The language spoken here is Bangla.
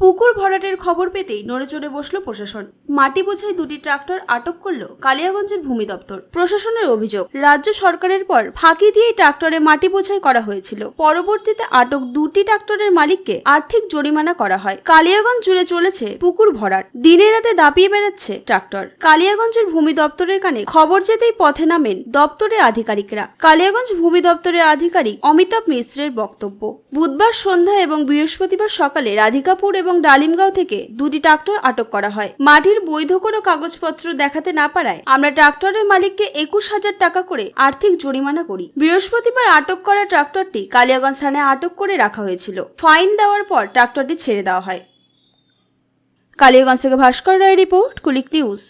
পুকুর ভরাটের খবর পেতেই নড়ে চড়ে বসল প্রশাসন। মাটি বোঝাই দুটি ট্রাক্টর আটক করল কালিয়াগঞ্জের ভূমি দপ্তর। প্রশাসনের অভিযোগ, রাজ্য সরকারের পর ফাঁকি দিয়ে ট্রাক্টরে মাটি বোঝাই করা হয়েছিল। পরবর্তীতে আটক দুটি ট্রাক্টরের মালিককে আর্থিক জরিমানা করা হয়। কালিয়াগঞ্জ জুড়ে চলেছে পুকুর ভরাট। দিনে রাতে দাপিয়ে বেড়াচ্ছে ট্রাক্টর। কালিয়াগঞ্জের ভূমি দপ্তরের কানে খবর যেতেই পথে নামেন দপ্তরের আধিকারিকরা। কালিয়াগঞ্জ ভূমি দপ্তরের আধিকারিক অমিতাভ মিশ্রের বক্তব্য। বুধবার সন্ধ্যা এবং বৃহস্পতিবার সকালে রাধিকাপুর এবং ডালিমগাঁও থেকে দুটি ট্রাক্টর আটক করা হয়। মাটির বৈধ কোনো কাগজপত্র দেখাতে না পারায় আমরা ট্রাক্টরের মালিককে একুশ হাজার টাকা করে আর্থিক জরিমানা করি। বৃহস্পতিবার আটক করা ট্রাক্টরটি কালিয়াগঞ্জ থানে আটক করে রাখা হয়েছিল। ফাইন দেওয়ার পর ট্রাক্টরটি ছেড়ে দেওয়া হয়। কালিয়াগঞ্জ থেকে ভাস্কর রায় রিপোর্ট, কুলিক নিউজ।